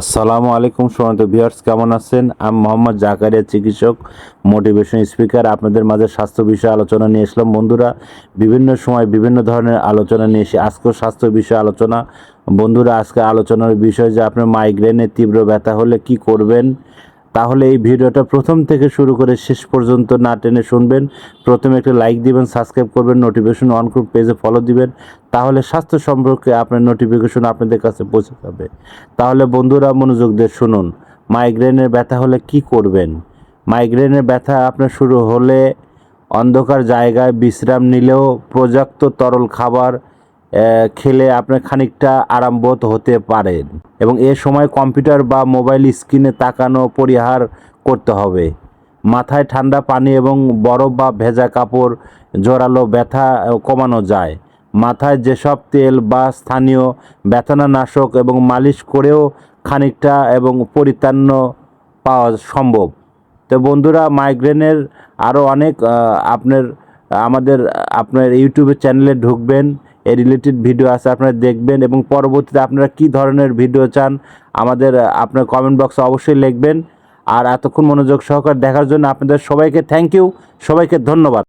আসসালামু আলাইকুম সমন্ত ভিউয়ার্স, কেমন আছেন? আমি মোহাম্মদ জাকারিয়া, চিকিৎসক মোটিভেশন স্পিকার আপনাদের মাঝে স্বাস্থ্য বিষয়ে আলোচনা নিয়ে এসলাম বন্ধুরা, বিভিন্ন সময় বিভিন্ন ধরনের আলোচনা নিয়ে এসে আজকেও স্বাস্থ্য বিষয়ে আলোচনা। বন্ধুরা, আজকে আলোচনার বিষয় যে আপনার মাইগ্রেনের তীব্র ব্যথা হলে কি করবেন? তাহলে এই ভিডিওটা প্রথম থেকে শুরু করে শেষ পর্যন্ত না টেনে শুনবেন। প্রথমে একটা লাইক দিবেন সাবস্ক্রাইব করবেন নোটিফিকেশন অন করুন পেজে ফলো দিবেন। তাহলে স্বাস্থ্য সম্পর্কে আপনার নোটিফিকেশন আপনাদের কাছে পৌঁছে যাবে। তাহলে বন্ধুরা মনোযোগ দিয়ে শুনুন মাইগ্রেনের ব্যথা হলে কি করবেন? মাইগ্রেনের ব্যথা আপনার শুরু হলে অন্ধকার জায়গায় বিশ্রাম নিলেও পর্যাপ্ত তরল খাবার খেলে আপনার খানিকটা আরামবোধ হতে পারেন। এবং এ সময় কম্পিউটার বা মোবাইল স্ক্রিনে তাকানো পরিহার করতে হবে। মাথায় ঠান্ডা পানি এবং বরফ বা ভেজা কাপড় জোরালো ব্যথা কমানো যায়। মাথায় যেসব তেল বা স্থানীয় ব্যথানাশক এবং মালিশ করেও খানিকটা এবং পরিত্রাণ পাওয়া সম্ভব। তো বন্ধুরা, মাইগ্রেনের আরও অনেক আপনার, আমাদের, আপনার ইউটিউবের চ্যানেলে ঢুকবেন। এই রিলেটেড ভিডিও আছে, আপনারা দেখবেন এবং পরবর্তীতে আপনারা কী ধরনের ভিডিও চান, আমাদের আপনার কমেন্ট বক্সে অবশ্যই লিখবেন। আর এতক্ষণ মনোযোগ সহকারে দেখার জন্য আপনাদের সবাইকে থ্যাংক ইউ সবাইকে ধন্যবাদ।